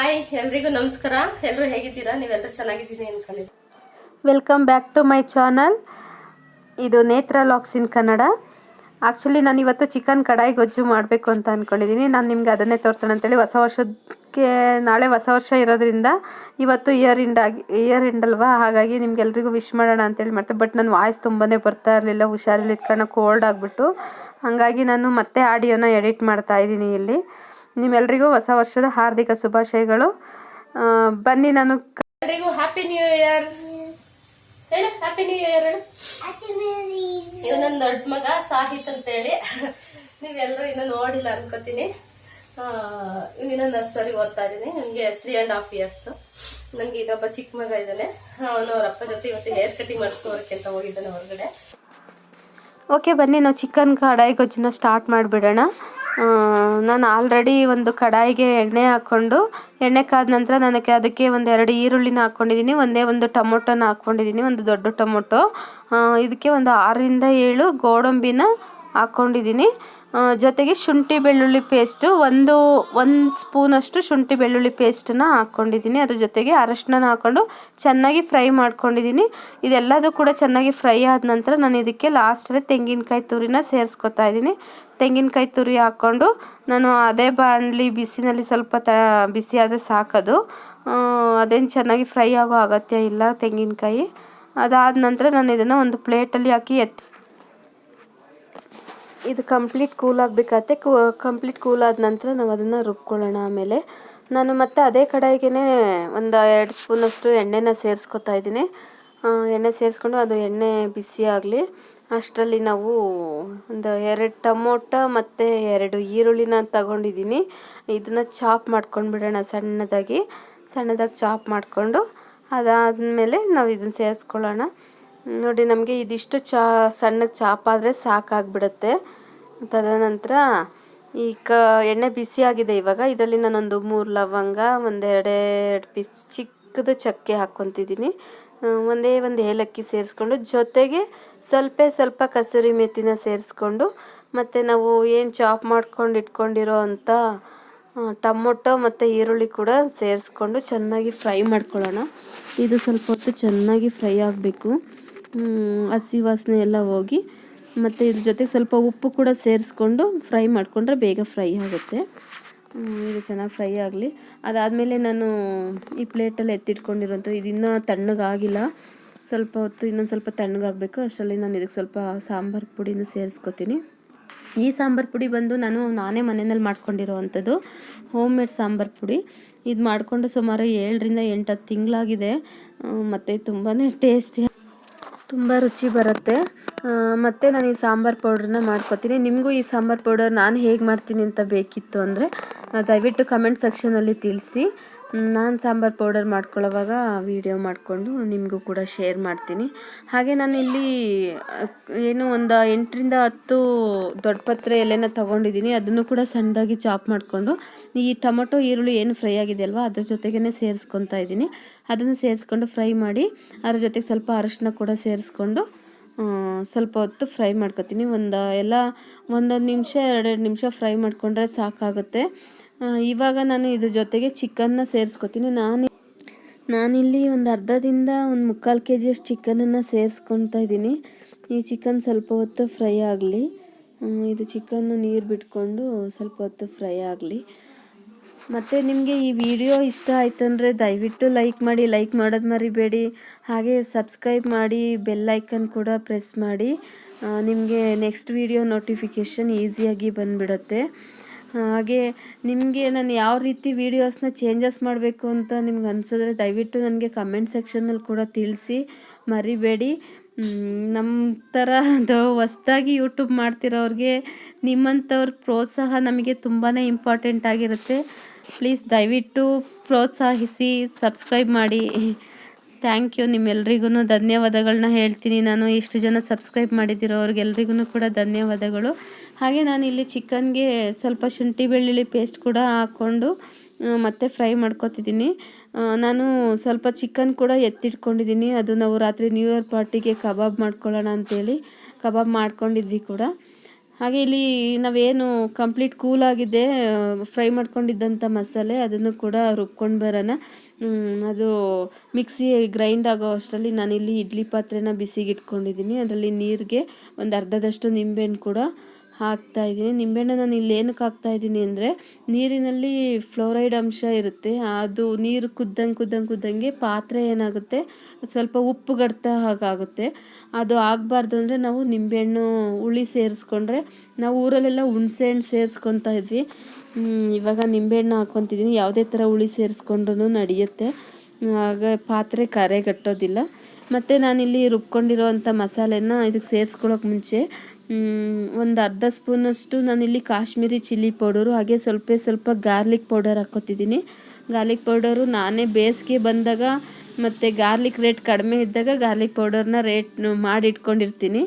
Hi ಎಲ್ರಿಗೂ ನಮಸ್ಕಾರ. ಎಲ್ಲರೂ ಹೇಗಿದ್ದೀರಾ? ನೀವೆಲ್ಲರೂ ಚೆನ್ನಾಗಿದ್ದೀನಿ ಅನ್ಕೊಂಡಿದ್ದೀನಿ welcome back to my channel ಇದು ನೇತ್ರ ಲಾಕ್ಸ್ ಇನ್ ಕನ್ನಡ ಆ್ಯಕ್ಚುಲಿ ನಾನು ಇವತ್ತು ಚಿಕನ್ ಕಡಾಯಿ ಗೊಜ್ಜು ಮಾಡಬೇಕು ಅಂತ ಅಂದ್ಕೊಂಡಿದ್ದೀನಿ ನಾನು ನಿಮ್ಗೆ ಅದನ್ನೇ ತೋರಿಸೋಣ ಅಂತೇಳಿ. ಹೊಸ ವರ್ಷಕ್ಕೆ, ನಾಳೆ ಹೊಸ ವರ್ಷ ಇರೋದ್ರಿಂದ ಇವತ್ತು ಇಯರ್ ಇಂಡ್ ಆಗಿ ಇಯರ್ ಇಂಡ್ ಅಲ್ವಾ? ಹಾಗಾಗಿ ನಿಮ್ಗೆಲ್ರಿಗೂ ವಿಶ್ ಮಾಡೋಣ ಅಂತೇಳಿ ಮಾಡ್ತೆ. ಬಟ್ ನನ್ನ ವಾಯ್ಸ್ ತುಂಬಾ ಬರ್ತಾ ಇರಲಿಲ್ಲ ಹುಷಾರಿಲ್ಲ ಇದ್ಕೊಂಡು ಕೋಲ್ಡ್ ಆಗಿಬಿಟ್ಟು. ಹಾಗಾಗಿ ನಾನು ಮತ್ತೆ ಆಡಿಯೋನ ಎಡಿಟ್ ಮಾಡ್ತಾ ಇದ್ದೀನಿ ಇಲ್ಲಿ. ನಿಮ್ಮೆಲ್ರಿಗೂ ಹೊಸ ವರ್ಷದ ಹಾರ್ದಿಕ ಶುಭಾಶಯಗಳು. ಬನ್ನಿ ನಾನು ಎಲ್ರಿಗೂ ಹ್ಯಾಪಿ ನ್ಯೂ ಇಯರ್ ಹೇಳು ಹ್ಯಾಪಿ ನ್ಯೂ ಇಯರ್ ಹೇಳು. ಇವ್ ನನ್ನ ದೊಡ್ಡ ಮಗ ಸಾಹಿತ್ ಅಂತ ಹೇಳಿ ನೀವೆಲ್ಲರೂ ಇನ್ನೂ ನೋಡಿಲ್ಲ ಅನ್ಕೋತೀನಿ. ಇನ್ನ ನರ್ಸರಿ ಓದ್ತಾ ಇದ್ದೀನಿ. ನನಗೆ ತ್ರೀ ಆ್ಯಂಡ್ ಹಾಫ್ ಇಯರ್ಸ್ ನನಗೆ ಇನ್ನೊಬ್ಬ ಚಿಕ್ಕ ಮಗ ಇದ್ದಾನೆ. ಅವನು ಅವ್ರ ಅಪ್ಪ ಜೊತೆ ಇವತ್ತು ಹೇರ್ ಕಟಿಂಗ್ ಮಾಡಿಸ್ಕೋರಕ್ಕೆ ಅಂತ ಹೋಗಿದ್ದಾನೆ ಹೊರಗಡೆ. ಓಕೆ ಬನ್ನಿ ನಾವು ಚಿಕನ್ ಕಡಾಯಿ ಗೊಜ್ಜನ್ನ ಸ್ಟಾರ್ಟ್ ಮಾಡಿಬಿಡೋಣ. ನಾನು ಆಲ್ರೆಡಿ ಒಂದು ಕಡಾಯಿಗೆ ಎಣ್ಣೆ ಹಾಕ್ಕೊಂಡು, ಎಣ್ಣೆ ಕಾದ ನಂತರ ನನಗೆ ಅದಕ್ಕೆ ಒಂದೆರಡು ಈರುಳ್ಳಿನ ಹಾಕ್ಕೊಂಡಿದ್ದೀನಿ ಒಂದೇ ಒಂದು ಟೊಮೊಟೊನ ಹಾಕ್ಕೊಂಡಿದ್ದೀನಿ ಒಂದು ದೊಡ್ಡ ಟೊಮೊಟೊ. ಇದಕ್ಕೆ ಒಂದು ಆರರಿಂದ ಏಳು ಗೋಡಂಬಿನ ಹಾಕ್ಕೊಂಡಿದ್ದೀನಿ ಜೊತೆಗೆ ಶುಂಠಿ ಬೆಳ್ಳುಳ್ಳಿ ಪೇಸ್ಟು ಒಂದು ಒಂದು ಸ್ಪೂನಷ್ಟು ಶುಂಠಿ ಬೆಳ್ಳುಳ್ಳಿ ಪೇಸ್ಟನ್ನ ಹಾಕ್ಕೊಂಡಿದ್ದೀನಿ. ಅದ್ರ ಜೊತೆಗೆ ಅರಶಿನ ಹಾಕ್ಕೊಂಡು ಚೆನ್ನಾಗಿ ಫ್ರೈ ಮಾಡ್ಕೊಂಡಿದ್ದೀನಿ. ಇದೆಲ್ಲದೂ ಕೂಡ ಚೆನ್ನಾಗಿ ಫ್ರೈ ಆದ ನಂತರ ನಾನು ಇದಕ್ಕೆ ಲಾಸ್ಟಲ್ಲಿ ತೆಂಗಿನಕಾಯಿ ತುರಿನ ಸೇರಿಸ್ಕೊತಾ ಇದ್ದೀನಿ. ತೆಂಗಿನಕಾಯಿ ತುರಿ ಹಾಕ್ಕೊಂಡು ನಾನು ಅದೇ ಬಾಣಲಿ ಬಿಸಿನಲ್ಲಿ ಸ್ವಲ್ಪ ತ, ಬಿಸಿ ಆದರೆ ಸಾಕೋದು. ಅದೇನು ಚೆನ್ನಾಗಿ ಫ್ರೈ ಆಗೋ ಅಗತ್ಯ ಇಲ್ಲ ತೆಂಗಿನಕಾಯಿ. ಅದಾದ ನಂತರ ನಾನು ಇದನ್ನು ಒಂದು ಪ್ಲೇಟಲ್ಲಿ ಹಾಕಿ ಎತ್ತಿ ಇದು ಕಂಪ್ಲೀಟ್ ಕೂಲ್ ಆಗಬೇಕಾಗತ್ತೆ ಕಂಪ್ಲೀಟ್ ಕೂಲ್ ಆದ ನಂತರ ನಾವು ಅದನ್ನು ರುಬ್ಕೊಳ್ಳೋಣ ಆಮೇಲೆ. ನಾನು ಮತ್ತೆ ಅದೇ ಕಡಾಯಿಗೆ ಒಂದು ಎರಡು ಸ್ಪೂನಷ್ಟು ಎಣ್ಣೆನ ಸೇರಿಸ್ಕೊತಾ ಇದ್ದೀನಿ. ಎಣ್ಣೆ ಸೇರಿಸ್ಕೊಂಡು ಅದು ಎಣ್ಣೆ ಬಿಸಿ ಆಗಲಿ. ಅಷ್ಟರಲ್ಲಿ ನಾವು ಒಂದು ಎರಡು ಟೊಮೊಟೊ ಮತ್ತು ಎರಡು ಈರುಳ್ಳಿನ ತಗೊಂಡಿದ್ದೀನಿ. ಇದನ್ನು ಚಾಪ್ ಮಾಡ್ಕೊಂಡು ಬಿಡೋಣ ಸಣ್ಣದಾಗಿ. ಸಣ್ಣದಾಗಿ ಚಾಪ್ ಮಾಡಿಕೊಂಡು ಅದಾದಮೇಲೆ ನಾವು ಇದನ್ನು ಸೇರಿಸ್ಕೊಳ್ಳೋಣ. ನೋಡಿ ನಮಗೆ ಇದಿಷ್ಟು ಚಾ, ಸಣ್ಣಗೆ ಚಾಪ್ ಆದರೆ ಸಾಕಾಗ್ಬಿಡುತ್ತೆ. ತದನಂತರ ಈ ಕ, ಎಣ್ಣೆ ಬಿಸಿ ಆಗಿದೆ ಇವಾಗ. ಇದರಲ್ಲಿ ನಾನೊಂದು ಮೂರು ಲವಂಗ ಒಂದೆರಡೆರಡು ಪೀಸ್, ಚಿಕ್ಕದು ಚಕ್ಕೆ ಹಾಕ್ಕೊತಿದ್ದೀನಿ. ಒಂದೇ ಒಂದು ಏಲಕ್ಕಿ ಸೇರಿಸ್ಕೊಂಡು ಜೊತೆಗೆ ಸ್ವಲ್ಪ ಸ್ವಲ್ಪ ಕಸೂರಿ ಮೆತ್ತಿನ ಸೇರಿಸ್ಕೊಂಡು ಮತ್ತು ನಾವು ಏನು ಚಾಪ್ ಮಾಡ್ಕೊಂಡು ಇಟ್ಕೊಂಡಿರೋ ಅಂಥ ಟೊಮೊಟೊ ಮತ್ತು ಈರುಳ್ಳಿ ಕೂಡ ಸೇರಿಸ್ಕೊಂಡು ಚೆನ್ನಾಗಿ ಫ್ರೈ ಮಾಡ್ಕೊಳ್ಳೋಣ. ಇದು ಸ್ವಲ್ಪ ಹೊತ್ತು ಚೆನ್ನಾಗಿ ಫ್ರೈ ಆಗಬೇಕು. ಹಸಿ ವಾಸನೆ ಎಲ್ಲ ಹೋಗಿ ಮತ್ತು ಇದ್ರ ಜೊತೆಗೆ ಸ್ವಲ್ಪ ಉಪ್ಪು ಕೂಡ ಸೇರಿಸ್ಕೊಂಡು ಫ್ರೈ ಮಾಡಿಕೊಂಡ್ರೆ ಬೇಗ ಫ್ರೈ ಆಗುತ್ತೆ. ಇದು ಚೆನ್ನಾಗಿ ಫ್ರೈ ಆಗಲಿ. ಅದಾದಮೇಲೆ ನಾನು ಈ ಪ್ಲೇಟಲ್ಲಿ ಎತ್ತಿಟ್ಕೊಂಡಿರೋಂಥ ಇದು ಇನ್ನೂ ತಣ್ಣಗಾಗಿಲ್ಲ. ಸ್ವಲ್ಪ ಹೊತ್ತು ಇನ್ನೊಂದು ಸ್ವಲ್ಪ ತಣ್ಣಗಾಗಬೇಕು. ಅಷ್ಟರಲ್ಲಿ ನಾನು ಇದಕ್ಕೆ ಸ್ವಲ್ಪ ಸಾಂಬಾರು ಪುಡಿನೂ ಸೇರಿಸ್ಕೊತೀನಿ. ಈ ಸಾಂಬಾರು ಪುಡಿ ಬಂದು ನಾನು ನಾನೇ ಮನೆಯಲ್ಲಿ ಮಾಡ್ಕೊಂಡಿರೋ ಅಂಥದ್ದು ಹೋಮ್ ಮೇಡ್ ಸಾಂಬಾರು ಪುಡಿ. ಇದು ಮಾಡಿಕೊಂಡು ಸುಮಾರು ಏಳರಿಂದ ಎಂಟು ಹತ್ತು ತಿಂಗಳಾಗಿದೆ ಮತ್ತು ತುಂಬಾ ಟೇಸ್ಟಿ, ತುಂಬ ರುಚಿ ಬರುತ್ತೆ. ಮತ್ತು ನಾನು ಈ ಸಾಂಬಾರು ಪೌಡ್ರನ್ನ ಮಾಡ್ಕೊತೀನಿ. ನಿಮಗೂ ಈ ಸಾಂಬಾರು ಪೌಡರ್ ನಾನು ಹೇಗೆ ಮಾಡ್ತೀನಿ ಅಂತ ಬೇಕಿತ್ತು ಅಂದರೆ ದಯವಿಟ್ಟು ಕಮೆಂಟ್ ಸೆಕ್ಷನಲ್ಲಿ ತಿಳಿಸಿ. ನಾನು ಸಾಂಬಾರು ಪೌಡರ್ ಮಾಡ್ಕೊಳ್ಳೋವಾಗ ವಿಡಿಯೋ ಮಾಡಿಕೊಂಡು ನಿಮಗೂ ಕೂಡ ಶೇರ್ ಮಾಡ್ತೀನಿ. ಹಾಗೆ ನಾನು ಇಲ್ಲಿ ಏನು ಒಂದು ಎಂಟರಿಂದ ಹತ್ತು ದೊಡ್ಡ ಪತ್ರೆ ಎಲೆನ ತೊಗೊಂಡಿದ್ದೀನಿ. ಅದನ್ನು ಕೂಡ ಸಣ್ಣದಾಗಿ ಚಾಪ್ ಮಾಡಿಕೊಂಡು, ಈ ಟೊಮೊಟೊ, ಈರುಳ್ಳಿ ಏನು ಫ್ರೈ ಆಗಿದೆ ಅಲ್ವಾ ಅದ್ರ ಜೊತೆಗೇ ಸೇರಿಸ್ಕೊತಾ ಇದ್ದೀನಿ. ಅದನ್ನು ಸೇರಿಸ್ಕೊಂಡು ಫ್ರೈ ಮಾಡಿ, ಅದ್ರ ಜೊತೆಗೆ ಸ್ವಲ್ಪ ಅರಶಿನ ಕೂಡ ಸೇರಿಸ್ಕೊಂಡು ಸ್ವಲ್ಪ ಹೊತ್ತು ಫ್ರೈ ಮಾಡ್ಕೊತೀನಿ. ಒಂದು, ಎಲ್ಲ ಒಂದೊಂದು ನಿಮಿಷ, ಎರಡೆರಡು ನಿಮಿಷ ಫ್ರೈ ಮಾಡಿಕೊಂಡ್ರೆ ಸಾಕಾಗುತ್ತೆ. ಇವಾಗ ನಾನು ಇದ್ರ ಜೊತೆಗೆ ಚಿಕನ್ನ ಸೇರಿಸ್ಕೊತೀನಿ. ನಾನು ನಾನಿಲ್ಲಿ ಒಂದು ಅರ್ಧದಿಂದ ಒಂದು ಮುಕ್ಕಾಲು ಕೆ ಜಿಯಷ್ಟು ಚಿಕನನ್ನು ಸೇರಿಸ್ಕೊತಾ ಇದ್ದೀನಿ. ಈ ಚಿಕನ್ ಸ್ವಲ್ಪ ಹೊತ್ತು ಫ್ರೈ ಆಗಲಿ. ಇದು ಚಿಕನ್ನು ನೀರು ಬಿಟ್ಕೊಂಡು ಸ್ವಲ್ಪ ಹೊತ್ತು ಫ್ರೈ ಆಗಲಿ. ಮತ್ತು ನಿಮಗೆ ಈ ವಿಡಿಯೋ ಇಷ್ಟ ಆಯಿತು ಅಂದರೆ ದಯವಿಟ್ಟು ಲೈಕ್ ಮಾಡಿ, ಲೈಕ್ ಮಾಡೋದು ಮರಿಬೇಡಿ. ಹಾಗೆ ಸಬ್ಸ್ಕ್ರೈಬ್ ಮಾಡಿ, ಬೆಲ್ ಐಕನ್ ಕೂಡ ಪ್ರೆಸ್ ಮಾಡಿ. ನಿಮಗೆ ನೆಕ್ಸ್ಟ್ ವಿಡಿಯೋ ನೋಟಿಫಿಕೇಷನ್ ಈಸಿಯಾಗಿ ಬಂದುಬಿಡುತ್ತೆ. ಹಾಗೆ ನಿಮಗೆ ನಾನು ಯಾವ ರೀತಿ ವೀಡಿಯೋಸ್ನ ಚೇಂಜಸ್ ಮಾಡಬೇಕು ಅಂತ ನಿಮ್ಗೆ ಅನಿಸಿದ್ರೆ ದಯವಿಟ್ಟು ನನಗೆ ಕಮೆಂಟ್ ಸೆಕ್ಷನಲ್ಲಿ ಕೂಡ ತಿಳಿಸಿ, ಮರಿಬೇಡಿ. ನಮ್ಮ ಥರ ಹೊಸ್ದಾಗಿ ಯೂಟ್ಯೂಬ್ ಮಾಡ್ತಿರೋರಿಗೆ ನಿಮ್ಮಂಥವ್ರ ಪ್ರೋತ್ಸಾಹ ನಮಗೆ ತುಂಬಾ ಇಂಪಾರ್ಟೆಂಟ್ ಆಗಿರುತ್ತೆ. ಪ್ಲೀಸ್ ದಯವಿಟ್ಟು ಪ್ರೋತ್ಸಾಹಿಸಿ ಸಬ್ಸ್ಕ್ರೈಬ್ ಮಾಡಿ. ಥ್ಯಾಂಕ್ ಯು ನಿಮ್ಮೆಲ್ರಿಗೂ ಧನ್ಯವಾದಗಳನ್ನ ಹೇಳ್ತೀನಿ. ನಾನು ಇಷ್ಟು ಜನ ಸಬ್ಸ್ಕ್ರೈಬ್ ಮಾಡಿದ್ದೀರೋ ಅವ್ರಿಗೆಲ್ರಿಗೂ ಕೂಡ ಧನ್ಯವಾದಗಳು. ಹಾಗೆ ನಾನು ಇಲ್ಲಿ ಚಿಕನ್ಗೆ ಸ್ವಲ್ಪ ಶುಂಠಿ ಬೆಳ್ಳುಳ್ಳಿ ಪೇಸ್ಟ್ ಕೂಡ ಹಾಕ್ಕೊಂಡು ಮತ್ತೆ ಫ್ರೈ ಮಾಡ್ಕೊತಿದ್ದೀನಿ. ನಾನು ಸ್ವಲ್ಪ ಚಿಕನ್ ಕೂಡ ಎತ್ತಿಟ್ಕೊಂಡಿದ್ದೀನಿ. ಅದು ನಾವು ರಾತ್ರಿ ನ್ಯೂ ಇಯರ್ ಪಾರ್ಟಿಗೆ ಕಬಾಬ್ ಮಾಡ್ಕೊಳ್ಳೋಣ ಅಂತೇಳಿ ಕಬಾಬ್ ಮಾಡ್ಕೊಂಡಿದ್ವಿ ಕೂಡ. ಹಾಗೆ ಇಲ್ಲಿ ನಾವೇನು ಕಂಪ್ಲೀಟ್ ಕೂಲ್ ಆಗಿದೆ ಫ್ರೈ ಮಾಡ್ಕೊಂಡಿದ್ದಂಥ ಮಸಾಲೆ ಅದನ್ನು ಕೂಡ ರುಬ್ಕೊಂಡು ಬರೋಣ. ಅದು ಮಿಕ್ಸಿ ಗ್ರೈಂಡ್ ಆಗೋ ಅಷ್ಟರಲ್ಲಿ ನಾನಿಲ್ಲಿ ಇಡ್ಲಿ ಪಾತ್ರೆನ ಬಿಸಿಗೆ ಇಟ್ಕೊಂಡಿದ್ದೀನಿ ಅದರಲ್ಲಿ ನೀರಿಗೆ ಒಂದು ಅರ್ಧದಷ್ಟು ನಿಂಬೆಹಣ್ಣು ಕೂಡ ಹಾಕ್ತಾ ಇದ್ದೀನಿ. ನಿಂಬೆಹಣ್ಣು ನಾನು ಇಲ್ಲಿ ಏನಕ್ಕೆ ಹಾಕ್ತಾ ಇದ್ದೀನಿ ಅಂದರೆ ನೀರಿನಲ್ಲಿ ಫ್ಲೋರೈಡ್ ಅಂಶ ಇರುತ್ತೆ. ಅದು ನೀರು ಕುದ್ದಂಗೆ ಕುದ್ದಂಗೆ ಕುದ್ದಂಗೆ ಪಾತ್ರೆ ಏನಾಗುತ್ತೆ? ಸ್ವಲ್ಪ ಉಪ್ಪು ಗಡ್ತ ಹಾಗಾಗುತ್ತೆ. ಅದು ಆಗಬಾರ್ದು ಅಂದರೆ ನಾವು ನಿಂಬೆಹಣ್ಣು ಹುಳಿ ಸೇರಿಸ್ಕೊಂಡ್ರೆ ನಾವು ಊರಲ್ಲೆಲ್ಲ ಹುಣಸೆ ಹಣ್ಣು ಸೇರಿಸ್ಕೊತಾ ಇದ್ವಿ. ಇವಾಗ ನಿಂಬೆಹಣ್ಣು ಹಾಕ್ಕೊತಿದ್ದೀನಿ. ಯಾವುದೇ ಥರ ಹುಳಿ ಸೇರಿಸ್ಕೊಂಡ್ರೂ ನಡೆಯುತ್ತೆ. ಆಗ ಪಾತ್ರೆ ಕರೆಗಟ್ಟೋದಿಲ್ಲ ಮತ್ತು ನಾನಿಲ್ಲಿ ರುಬ್ಕೊಂಡಿರೋವಂಥ ಮಸಾಲೆನ ಇದಕ್ಕೆ ಸೇರಿಸ್ಕೊಳ್ಳೋಕೆ ಮುಂಚೆ ಒಂದು ಅರ್ಧ ಸ್ಪೂನಷ್ಟು ನಾನಿಲ್ಲಿ ಕಾಶ್ಮೀರಿ ಚಿಲ್ಲಿ ಪೌಡರು, ಹಾಗೆ ಸ್ವಲ್ಪ ಸ್ವಲ್ಪ ಗಾರ್ಲಿಕ್ ಪೌಡರ್ ಹಾಕ್ಕೊತಿದ್ದೀನಿ. ಗಾರ್ಲಿಕ್ ಪೌಡರು ನಾನೇ ಬೇಸಿಗೆ ಬಂದಾಗ ಮತ್ತು ಗಾರ್ಲಿಕ್ ರೇಟ್ ಕಡಿಮೆ ಇದ್ದಾಗ ಗಾರ್ಲಿಕ್ ಪೌಡರ್ನ ರೇಟ್ ಮಾಡಿ ಇಟ್ಕೊಂಡಿರ್ತೀನಿ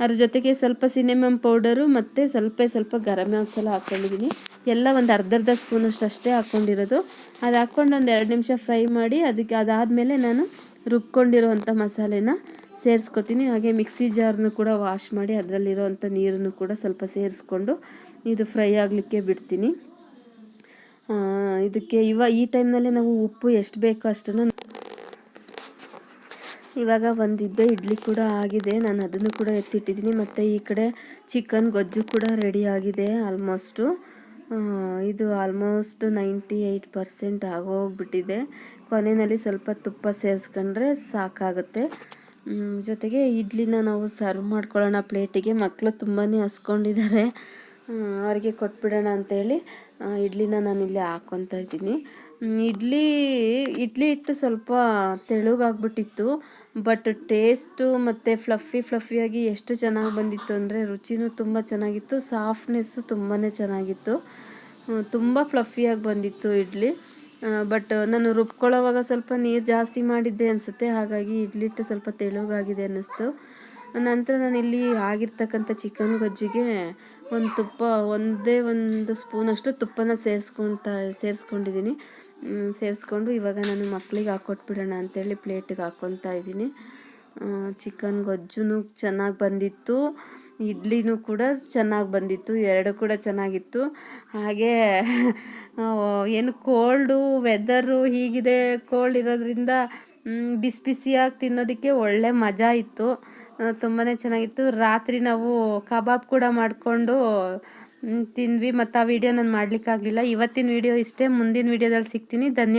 ಅದ್ರ ಜೊತೆಗೆ ಸ್ವಲ್ಪ ಸಿನೆಮಮ್ ಪೌಡರು ಮತ್ತು ಸ್ವಲ್ಪ ಸ್ವಲ್ಪ ಗರಂ ಮಸಾಲ ಹಾಕ್ಕೊಂಡಿದ್ದೀನಿ. ಎಲ್ಲ ಒಂದು ಅರ್ಧ ಅರ್ಧ ಸ್ಪೂನಷ್ಟು ಅಷ್ಟೇ ಹಾಕ್ಕೊಂಡಿರೋದು. ಅದು ಹಾಕ್ಕೊಂಡು ಒಂದು ಎರಡು ನಿಮಿಷ ಫ್ರೈ ಮಾಡಿ, ಅದಕ್ಕೆ ಅದಾದಮೇಲೆ ನಾನು ರುಬ್ಕೊಂಡಿರೋವಂಥ ಮಸಾಲೆನ ಸೇರಿಸ್ಕೊತೀನಿ. ಹಾಗೆ ಮಿಕ್ಸಿ ಜಾರ್ನು ಕೂಡ ವಾಶ್ ಮಾಡಿ ಅದರಲ್ಲಿರೋವಂಥ ನೀರನ್ನು ಕೂಡ ಸ್ವಲ್ಪ ಸೇರಿಸ್ಕೊಂಡು ಇದು ಫ್ರೈ ಆಗಲಿಕ್ಕೆ ಬಿಡ್ತೀನಿ. ಇದಕ್ಕೆ ಇವ, ಈ ಟೈಮ್ನಲ್ಲಿ ನಾವು ಉಪ್ಪು ಎಷ್ಟು ಬೇಕೋ ಅಷ್ಟನ್ನು ಇವಾಗ ಒಂದು ಇಬ್ಬೆ ಇಡ್ಲಿ ಕೂಡ ಆಗಿದೆ. ನಾನು ಅದನ್ನು ಕೂಡ ಎತ್ತಿಟ್ಟಿದ್ದೀನಿ. ಮತ್ತು ಈ ಕಡೆ ಚಿಕನ್ ಗೊಜ್ಜು ಕೂಡ ರೆಡಿ ಆಗಿದೆ ಆಲ್ಮೋಸ್ಟು. ಇದು ಆಲ್ಮೋಸ್ಟ್ ನೈಂಟಿ ಏಯ್ಟ್ ಪರ್ಸೆಂಟ್ ಆಗೋಗ್ಬಿಟ್ಟಿದೆ. ಕೊನೆಯಲ್ಲಿ ಸ್ವಲ್ಪ ತುಪ್ಪ ಸೇರಿಸ್ಕೊಂಡ್ರೆ ಸಾಕಾಗುತ್ತೆ. ಜೊತೆಗೆ ಇಡ್ಲಿನ ನಾವು ಸರ್ವ್ ಮಾಡ್ಕೊಳ್ಳೋಣ ಪ್ಲೇಟಿಗೆ. ಮಕ್ಕಳು ತುಂಬಾ ಹಸ್ಕೊಂಡಿದ್ದಾರೆ. ಅವರಿಗೆ ಕೊಟ್ಬಿಡೋಣ ಅಂತೇಳಿ ಇಡ್ಲಿನ ನಾನು ಇಲ್ಲಿ ಹಾಕ್ಕೊತಾ ಇದ್ದೀನಿ. ಇಡ್ಲಿ ಇಡ್ಲಿ ಹಿಟ್ಟು ಸ್ವಲ್ಪ ತೆಳುಗಾಗ್ಬಿಟ್ಟಿತ್ತು ಬಟ್ ಟೇಸ್ಟು ಮತ್ತು ಫ್ಲಫಿ ಫ್ಲಫಿಯಾಗಿ ಎಷ್ಟು ಚೆನ್ನಾಗಿ ಬಂದಿತ್ತು ಅಂದರೆ ರುಚಿನೂ ತುಂಬ ಚೆನ್ನಾಗಿತ್ತು ಸಾಫ್ಟ್ನೆಸ್ಸು ತುಂಬಾ ಚೆನ್ನಾಗಿತ್ತು. ತುಂಬ ಫ್ಲಫಿಯಾಗಿ ಬಂದಿತ್ತು ಇಡ್ಲಿ. ಬಟ್ ನಾನು ರುಬ್ಕೊಳ್ಳೋವಾಗ ಸ್ವಲ್ಪ ನೀರು ಜಾಸ್ತಿ ಮಾಡಿದ್ದೆ ಅನಿಸುತ್ತೆ, ಹಾಗಾಗಿ ಇಡ್ಲಿಟ್ಟು ಸ್ವಲ್ಪ ತೆಳುಗಾಗಿದೆ ಅನ್ನಿಸ್ತು. ನಂತರ ನಾನು ಇಲ್ಲಿ ಆಗಿರ್ತಕ್ಕಂಥ ಚಿಕನ್ ಗೊಜ್ಜಿಗೆ ಒಂದು ತುಪ್ಪ, ಒಂದೇ ಒಂದು ಸ್ಪೂನಷ್ಟು ತುಪ್ಪನ ಸೇರಿಸ್ಕೊಳ್ತಾ ಸೇರಿಸ್ಕೊಂಡಿದ್ದೀನಿ ಸೇರಿಸ್ಕೊಂಡು ಇವಾಗ ನಾನು ಮಕ್ಕಳಿಗೆ ಹಾಕ್ಕೊಟ್ಬಿಡೋಣ ಅಂತೇಳಿ ಪ್ಲೇಟಿಗೆ ಹಾಕ್ಕೊತಾ ಇದ್ದೀನಿ ಚಿಕನ್ ಗೊಜ್ಜು ಚೆನ್ನಾಗಿ ಬಂದಿತ್ತು. ಇಡ್ಲಿನೂ ಕೂಡ ಚೆನ್ನಾಗಿ ಬಂದಿತ್ತು, ಎರಡು ಕೂಡ ಚೆನ್ನಾಗಿತ್ತು. ಹಾಗೆ ಏನು ಕೋಲ್ಡು ವೆದರು ಹೀಗಿದೆ ಕೋಲ್ಡ್ ಇರೋದ್ರಿಂದ ಬಿಸಿ ಬಿಸಿಯಾಗಿ ತಿನ್ನೋದಕ್ಕೆ ಒಳ್ಳೆ ಮಜಾ ಇತ್ತು. ತುಂಬಾ ಚೆನ್ನಾಗಿತ್ತು. ರಾತ್ರಿ ನಾವು ಕಬಾಬ್ ಕೂಡ ಮಾಡಿಕೊಂಡು ತಿಂದ್ವಿ. ಮತ್ತು ಆ ವಿಡಿಯೋ ನಾನು ಮಾಡಲಿಕ್ಕಾಗಲಿಲ್ಲ. ಇವತ್ತಿನ ವಿಡಿಯೋ ಇಷ್ಟೇ, ಮುಂದಿನ ವಿಡಿಯೋದಲ್ಲಿ ಸಿಗ್ತೀನಿ. ಧನ್ಯವಾದ.